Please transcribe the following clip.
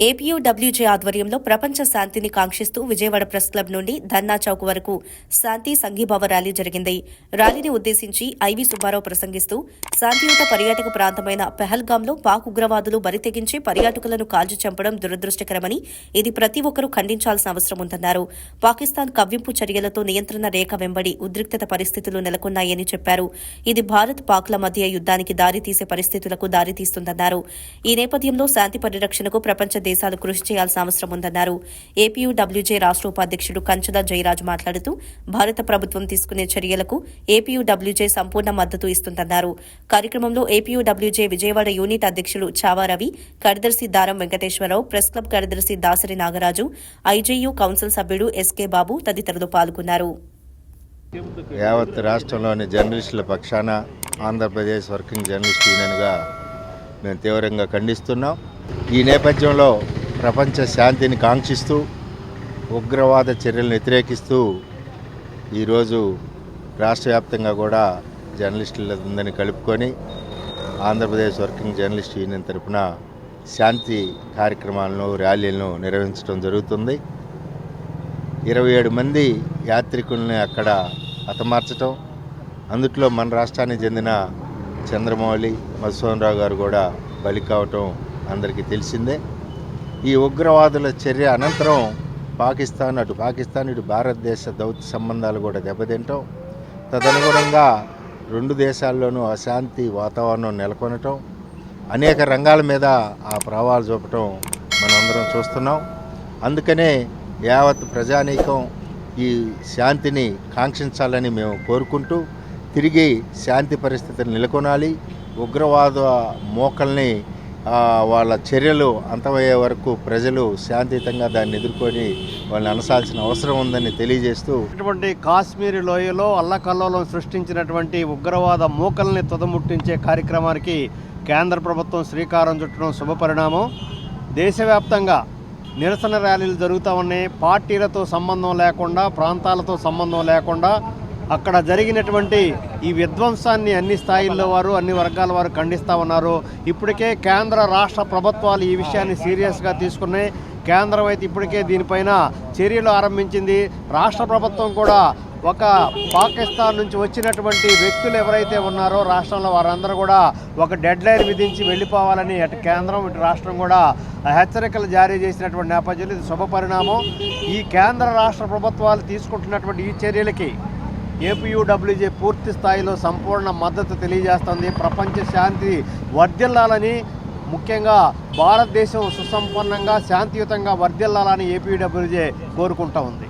APUWJ ఆధ్వర్యంలో ప్రపంచ శాంతిని కాంక్షిస్తూ విజయవాడ ప్రెస్ క్లబ్ నుండి ధన్నా చౌక్ వరకు శాంతి సంఘీభావ ర్యాలీ జరిగింది. ర్యాలీని ఉద్దేశించి ఐవి సుబ్బారావు ప్రసంగిస్తూ శాంతియుత పర్యాటక ప్రాంతమైన పెహల్గాంలో పాక్ ఉగ్రవాదులు బరితెగించి పర్యాటకులను కాల్చి చంపడం దురదృష్టకరమని ఇది ప్రతి ఒక్కరూ ఖండించాల్సిన అవసరం ఉందన్నారు. పాకిస్తాన్ కవ్వింపు చర్యలతో నియంత్రణ రేఖ వెంబడి ఉద్రిక్తత పరిస్థితులు నెలకొన్నాయని చెప్పారు. ఇది భారత్ పాక్ల మధ్య యుద్ధానికి దారితీసే పరిస్థితులకు దారితీస్తుందన్నారు. ఈ నేపథ్యంలో శాంతి పరిరక్షణకు ప్రపంచ దేశాలు కృషి చేయాల్సిన అవసరం ఉందన్నారు. ఏపీయూడబ్ల్యూజే రాష్ట్ర ఉపాధ్యక్షుడు కంచద జయరాజ్ మాట్లాడుతూ భారత ప్రభుత్వం తీసుకునే చర్యలకు ఏపీయూడబ్ల్యూజే సంపూర్ణ మద్దతు ఇస్తుందన్నారు. కార్యక్రమంలో ఏపీయూడబ్ల్యూజే విజయవాడ యూనిట్ అధ్యక్షులు చావారవి కార్యదర్శి దారం వెంకటేశ్వరరావు ప్రెస్ క్లబ్ కార్యదర్శి దాసరి నాగరాజు ఐజేయూ కౌన్సిల్ సభ్యుడు ఎస్కే బాబు తదితరులు పాల్గొన్నారు. యావత్ రాష్ట్రంలోని జర్నలిస్టుల పక్షాన ఆంధ్రప్రదేశ్ వర్కింగ్ జర్నలిస్ట్ యూనియన్గా మేము తీవ్రంగా ఖండిస్తున్నాం. ఈ నేపథ్యంలో ప్రపంచ శాంతిని కాంక్షిస్తూ ఉగ్రవాద చర్యలను వ్యతిరేకిస్తూ ఈరోజు రాష్ట్ర వ్యాప్తంగా కూడా జర్నలిస్టులందరినీ కలుపుకొని ఆంధ్రప్రదేశ్ వర్కింగ్ జర్నలిస్ట్ యూనియన్ తరఫున శాంతి కార్యక్రమాలను ర్యాలీలను నిర్వహించడం జరుగుతుంది. ఇరవై ఏడు మంది యాత్రికుల్ని అక్కడ హతమార్చటం అందుట్లో మన రాష్ట్రానికి చెందిన చంద్రమౌళి మధుసూనరావు గారు కూడా బలి కావటం అందరికీ తెలిసిందే. ఈ ఉగ్రవాదుల చర్య అనంతరం పాకిస్తాన్ అటు పాకిస్తాన్ ఇటు భారతదేశ దౌత్య సంబంధాలు కూడా దెబ్బతింటాం. తదనుగుణంగా రెండు దేశాల్లోనూ అశాంతి వాతావరణం నెలకొనటం అనేక రంగాల మీద ఆ ప్రభావాలు చూపటం మనందరం చూస్తున్నాం. అందుకనే యావత్ ప్రజానీకం ఈ శాంతిని కాంక్షించాలని మేము కోరుకుంటూ తిరిగి శాంతి పరిస్థితిని నెలకొనాలి. ఉగ్రవాద మోకల్ని వాళ్ళ చర్యలు అంతమయ్యే వరకు ప్రజలు శాంతియుతంగా దాన్ని ఎదుర్కొని వాళ్ళని అనసాల్సిన అవసరం ఉందని తెలియజేస్తూ ఇటువంటి కాశ్మీర్ లోయలో అల్లకల్లోలం సృష్టించినటువంటి ఉగ్రవాద మూకల్ని తుదముట్టించే కార్యక్రమానికి కేంద్ర ప్రభుత్వం శ్రీకారం చుట్టడం శుభపరిణామం దేశవ్యాప్తంగా నిరసన ర్యాలీలు జరుగుతూ ఉన్నాయి. పార్టీలతో సంబంధం లేకుండా ప్రాంతాలతో సంబంధం లేకుండా అక్కడ జరిగినటువంటి ఈ విధ్వంసాన్ని అన్ని స్థాయిల్లో వారు అన్ని వర్గాల వారు ఖండిస్తూ ఉన్నారు. ఇప్పటికే కేంద్ర రాష్ట్ర ప్రభుత్వాలు ఈ విషయాన్ని సీరియస్గా తీసుకున్నాయి. కేంద్రం అయితే ఇప్పటికే దీనిపైన చర్యలు ఆరంభించింది. రాష్ట్ర ప్రభుత్వం కూడా ఒక పాకిస్తాన్ నుంచి వచ్చినటువంటి వ్యక్తులు ఎవరైతే ఉన్నారో రాష్ట్రంలో వారందరూ కూడా ఒక డెడ్ లైన్ విధించి వెళ్ళిపోవాలని అటు కేంద్రం ఇటు రాష్ట్రం కూడా హెచ్చరికలు జారీ చేసినటువంటి నేపథ్యంలో ఇది శుభ పరిణామం ఈ కేంద్ర రాష్ట్ర ప్రభుత్వాలు తీసుకుంటున్నటువంటి ఈ చర్యలకి ఏపీయూడబ్ల్యూజే పూర్తి స్థాయిలో సంపూర్ణ మద్దతు తెలియజేస్తుంది. ప్రపంచ శాంతి వర్ధిల్లాలని ముఖ్యంగా భారతదేశం సుసంపన్నంగా శాంతియుతంగా వర్ధిల్లాలని ఏపీడబ్ల్యూజే కోరుకుంటా ఉంది.